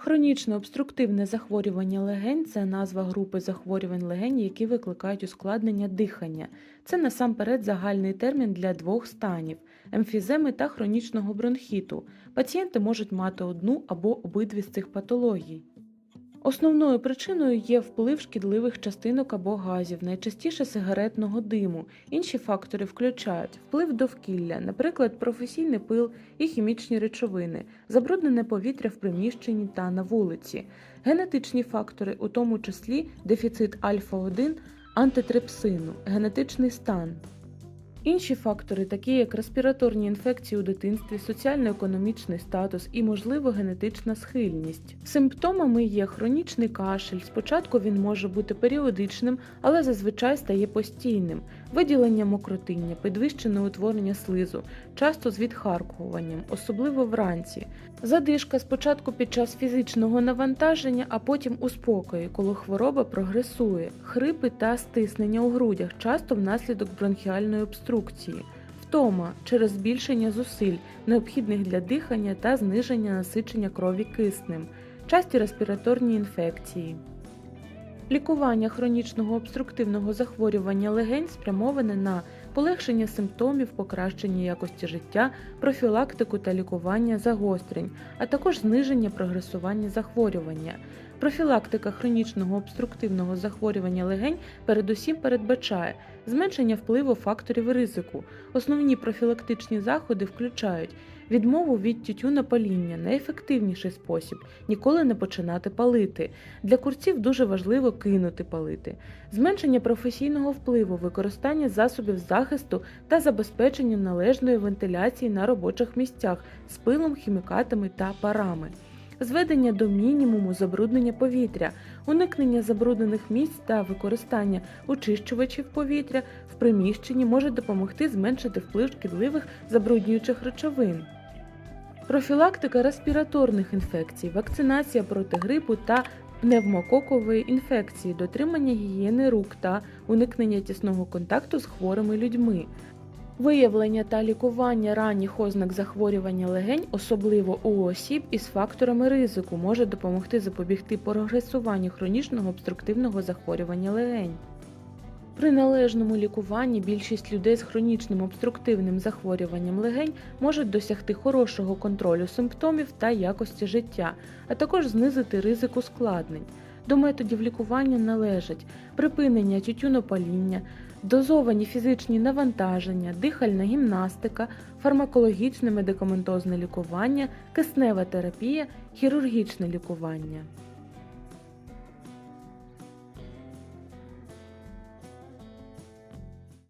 Хронічне обструктивне захворювання легень це назва групи захворювань легень, які викликають ускладнення дихання. Це насамперед загальний термін для двох станів емфіземи та хронічного бронхіту. Пацієнти можуть мати одну або обидві з цих патологій. Основною причиною є вплив шкідливих частинок або газів, найчастіше сигаретного диму. Інші фактори включають вплив довкілля, наприклад, професійний пил і хімічні речовини, забруднене повітря в приміщенні та на вулиці, генетичні фактори, у тому числі дефіцит альфа-1, антитрипсину, генетичний стан. Інші фактори, такі як респіраторні інфекції у дитинстві, соціально-економічний статус і, можливо, генетична схильність. Симптомами є хронічний кашель. Спочатку він може бути періодичним, але зазвичай стає постійним, виділення мокротиння, підвищене утворення слизу, часто з відхаркуванням, особливо вранці. Задишка спочатку під час фізичного навантаження, а потім у спокої, коли хвороба прогресує, хрипи та стиснення у грудях, часто внаслідок бронхіальної обструкції, втома через збільшення зусиль, необхідних для дихання та зниження насичення крові киснем, часті респіраторні інфекції. Лікування хронічного обструктивного захворювання легень спрямоване на полегшення симптомів, покращення якості життя, профілактику та лікування загострень, а також зниження прогресування захворювання. Профілактика хронічного обструктивного захворювання легень передусім передбачає зменшення впливу факторів ризику. Основні профілактичні заходи включають відмову від тютюнопаління, найефективніший спосіб ніколи не починати палити. Для курців дуже важливо кинути палити, зменшення професійного впливу, використання засобів захисту та забезпечення належної вентиляції на робочих місцях з пилом, хімікатами та парами. Зведення до мінімуму забруднення повітря, уникнення забруднених місць та використання очищувачів повітря в приміщенні може допомогти зменшити вплив шкідливих забруднюючих речовин. Профілактика респіраторних інфекцій, вакцинація проти грипу та пневмококової інфекції, дотримання гігієни рук та уникнення тісного контакту з хворими людьми. Виявлення та лікування ранніх ознак захворювання легень, особливо у осіб із факторами ризику, може допомогти запобігти прогресуванню хронічного обструктивного захворювання легень. При належному лікуванні більшість людей з хронічним обструктивним захворюванням легень можуть досягти хорошого контролю симптомів та якості життя, а також знизити ризик ускладнень. До методів лікування належать припинення тютюнопаління, дозовані фізичні навантаження, дихальна гімнастика, фармакологічне медикаментозне лікування, киснева терапія, хірургічне лікування.